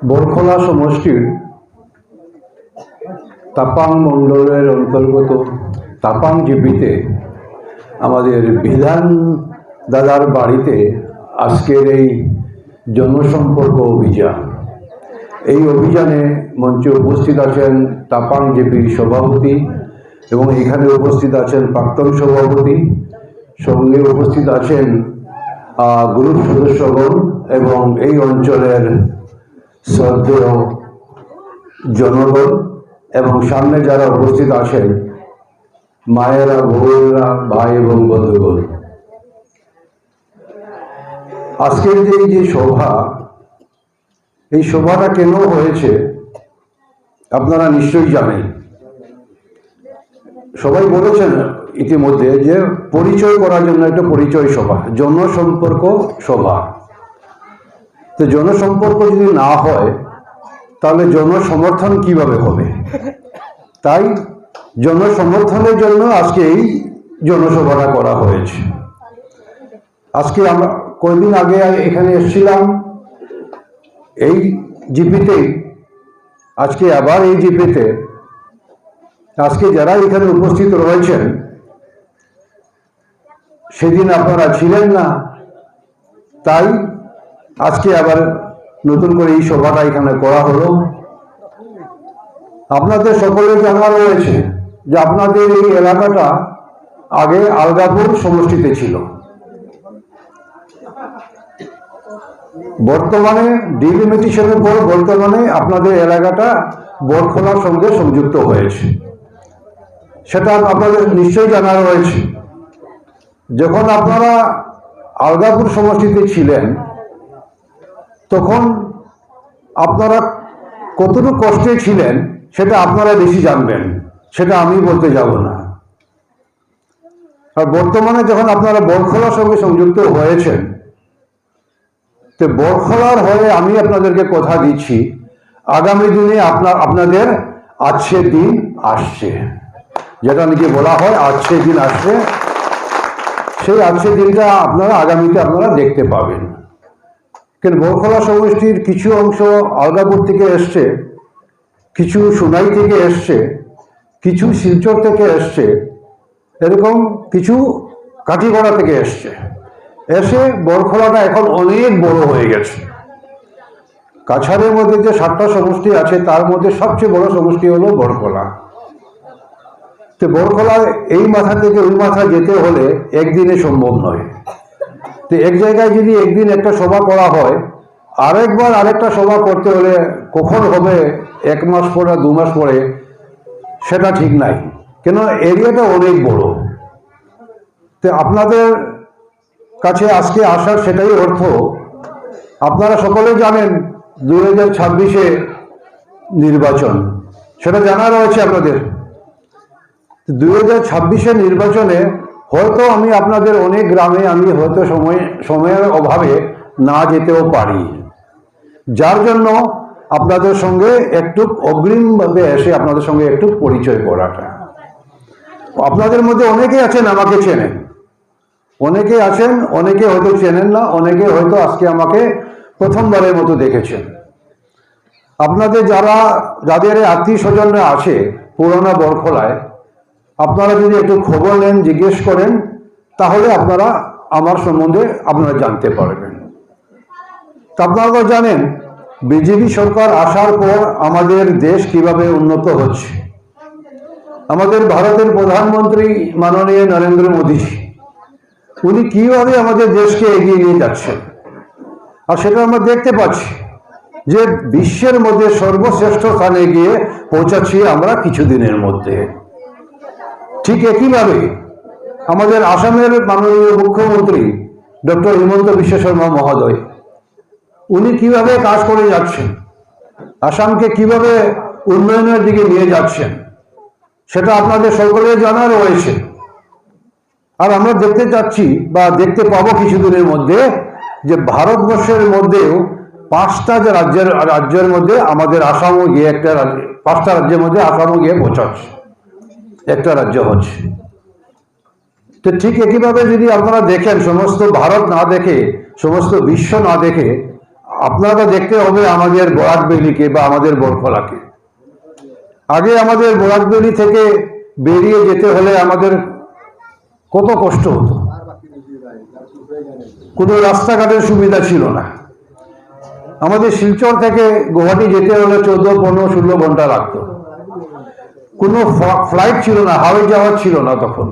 বরখোলা সমষ্টির তাপাং মণ্ডলের অন্তর্গত তাপাং জিপিতে আমাদের বিধান দাদার বাড়িতে আজকের এই জনসম্পর্ক অভিযান। এই অভিযানে মঞ্চে উপস্থিত আছেন তাপাং জেপির সভাপতি এবং এখানে উপস্থিত আছেন প্রাক্তন সভাপতি, সঙ্গে উপস্থিত আছেন গ্রুপ সদস্যগণ এবং এই অঞ্চলের শ্রদ্ধেয় জনগণ এবং সামনে যারা উপস্থিত আছেন, মায়েরা, বোনেরা, ভাই এবং বন্ধুগণ, আজকের যে যে সভা, এই সভাটা কেন হয়েছে আপনারা নিশ্চয়ই জানেন। সবাই বলেছেন ইতিমধ্যে যে পরিচয় করার জন্য একটা পরিচয় সভা, জনসম্পর্ক সভা। তো জনসম্পর্ক যদি না হয়, তাহলে জনসমর্থন কীভাবে হবে? তাই জনসমর্থনের জন্য আজকে এই জনসভাটা করা হয়েছে। আজকে আমরা কয়েকদিন আগে এখানে এসেছিলাম। এই জিপিতে, আজকে আবার এই জিপিতে। আজকে যারা এখানে উপস্থিত রয়েছেন, সেদিন আপনারা ছিলেন না। তাই আজকে আবার নতুন করে এই সভাটা এখানে করা হলো। আপনাদের সকলের জানা রয়েছে যে আপনাদের এই এলাকাটা আগে আলগাপুর সমষ্টিতে ছিল। বর্তমানে ডিলিমিটেশনের পর বর্তমানে আপনাদের এলাকাটা বরখোলার সঙ্গে সংযুক্ত হয়েছে। সেটা আপনাদের নিশ্চয়ই জানা রয়েছে। যখন আপনারা আলগাপুর সমষ্টিতে ছিলেন তখন আপনারা কতটুকু কষ্টে ছিলেন, সেটা আপনারা বেশি জানবেন। সেটা আমি বলতে যাব না। আর বর্তমানে যখন আপনারা বরখোলার সঙ্গে সংযুক্ত হয়েছেন, তো বরখলার হয়ে আমি আপনাদেরকে কথা দিচ্ছি, আগামী দিনে আপনার, আপনাদের আজকে দিন আসছে। যেটা নাকি বলা হয় আজকে দিন আসছে। সেই আজকে দিনটা আপনারা, আগামীতে আপনারা দেখতে পাবেন। কিন্তু বরখলা সমষ্টির কিছু অংশ আলগাপুর থেকে এসছে, কিছু সোনাই থেকে এসছে, কিছু শিলচর থেকে এসছে, এরকম কিছু কাঠিগড়া থেকে এসছে। এসে বরখলাটা এখন অনেক বড় হয়ে গেছে। কাছাড়ের মধ্যে যে সাতটা সমষ্টি আছে, তার মধ্যে সবচেয়ে বড় সমষ্টি হলো বরখলা। তো বরখলায় এই মাথা থেকে ওই মাথা যেতে হলে একদিনে সম্ভব নয়। তো এক জায়গায় যদি একদিন একটা সভা করা হয়, আরেকবার আরেকটা সভা করতে হলে কখন হবে, এক মাস পরে, দু মাস পরে, সেটা ঠিক নাই। কেন, এরিয়াটা অনেক বড়। তো আপনাদের কাছে আজকে আসার সেটাই অর্থ, আপনারা সকলেই জানেন দু হাজার ছাব্বিশে নির্বাচন। সেটা জানা রয়েছে আপনাদের। দু হাজার ছাব্বিশের নির্বাচনে হয়তো আমি আপনাদের অনেক গ্রামে আমি হয়তো সময়, সময়ের অভাবে না যেতেও পারি। যার জন্য আপনাদের সঙ্গে একটু অগ্রিমভাবে এসে আপনাদের সঙ্গে একটু পরিচয় করাটা। আপনাদের মধ্যে অনেকে আছেন, আমাকে চেনেন। অনেকে আছেন, অনেকে হয়তো চেনেন না, অনেকে হয়তো আজকে আমাকে প্রথমবারের মতো দেখেছেন। আপনাদের যারা, যাদের আত্মীয় স্বজনরা আছে, পুরোনো বরখলায় আপনারা যদি একটু খবর নেন, জিজ্ঞেস করেন, তাহলে আপনারা আমার সম্বন্ধে আপনারা জানতে পারবেন। তা আপনারা জানেন, বিজেপি সরকার আসার পর আমাদের দেশ কীভাবে উন্নত হচ্ছে। আমাদের ভারতের প্রধানমন্ত্রী মাননীয় নরেন্দ্র মোদী, উনি কীভাবে আমাদের দেশকে এগিয়ে নিয়ে যাচ্ছেন। আর সেটা আমরা দেখতে পাচ্ছি যে বিশ্বের মধ্যে সর্বশ্রেষ্ঠ স্থানে গিয়ে পৌঁছাচ্ছি আমরা কিছুদিনের মধ্যে। ঠিক একইভাবে আমাদের আসামের মাননীয় মুখ্যমন্ত্রী ডক্টর হিমন্ত বিশ্ব শর্মা মহোদয়, উনি কীভাবে কাজ করে যাচ্ছেন, আসামকে কীভাবে উন্নয়নের দিকে নিয়ে যাচ্ছেন, সেটা আপনাদের সকলের জানা রয়েছে। আর আমরা দেখতে চাচ্ছি বা দেখতে পাবো কিছুদিনের মধ্যে যে ভারতবর্ষের মধ্যেও পাঁচটা যে রাজ্যের রাজ্যের মধ্যে আমাদের আসামও গিয়ে একটা পাঁচটা রাজ্যের মধ্যে আসামও গিয়ে পৌঁছাচ্ছে। একটা রাজ্য হচ্ছে তো ঠিক একইভাবে যদি আপনারা দেখেন, সমস্ত ভারত না দেখে, সমস্ত বিশ্ব না দেখে, আপনারা দেখতে হবে আমাদের বরাকবেলিকে বা আমাদের বরফলাকে। আগে আমাদের বরাকবেলি থেকে বেরিয়ে যেতে হলে আমাদের কত কষ্ট হতো। কোনো রাস্তাঘাটের সুবিধা ছিল না। আমাদের শিলচর থেকে গুয়াহাটি যেতে হলে চোদ্দ, পনেরো, ষোলো ঘণ্টা লাগতো। কোনো ফ্লাইট ছিল না হাওয়াই জাহাজ ছিল না তখন।